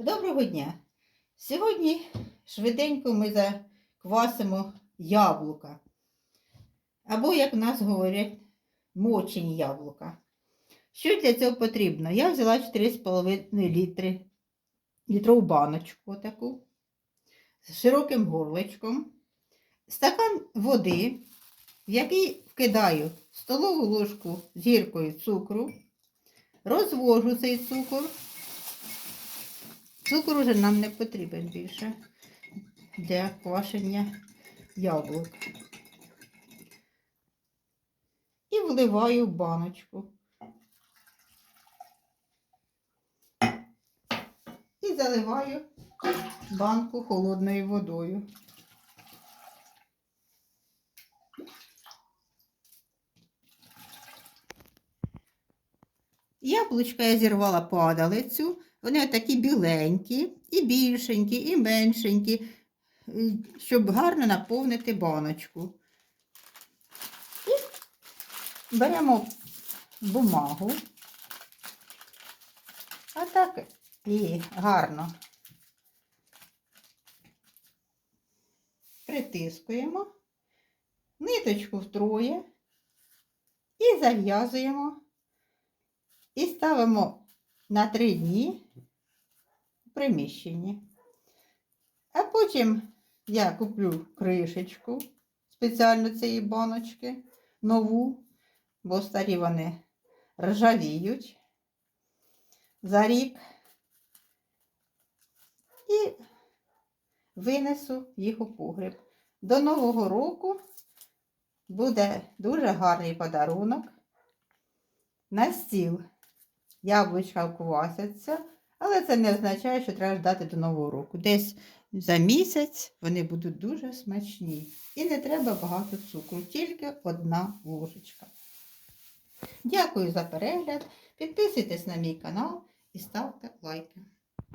Доброго дня! Сьогодні швиденько ми заквасимо яблука. Або, як в нас говорять, мочені яблука. Що для цього потрібно? Я взяла 4,5 літри, літрову баночку таку з широким горлечком, стакан води, в який вкидаю столову ложку з гіркою цукру, розвожу цей цукор. Цукор уже нам не потрібен більше для квашення яблук. І вливаю в баночку. І заливаю банку холодною водою. Яблучка я зірвала падалицю. Вони такі біленькі, і більшенькі, і меншенькі, е, щоб гарно наповнити баночку. І беремо бумагу. А так і гарно притискуємо, ниточку втроє і зав'язуємо. І ставимо на три дні приміщенні. А потім я куплю кришечку спеціально цієї баночки, нову, бо старі вони ржавіють за рік. І винесу їх у погріб. До Нового року буде дуже гарний подарунок на стіл. Яблучка вквасяться, але це не означає, що треба ждати до Нового року. Десь за місяць вони будуть дуже смачні. І не треба багато цукру, тільки одна ложечка. Дякую за перегляд. Підписуйтесь на мій канал і ставте лайки.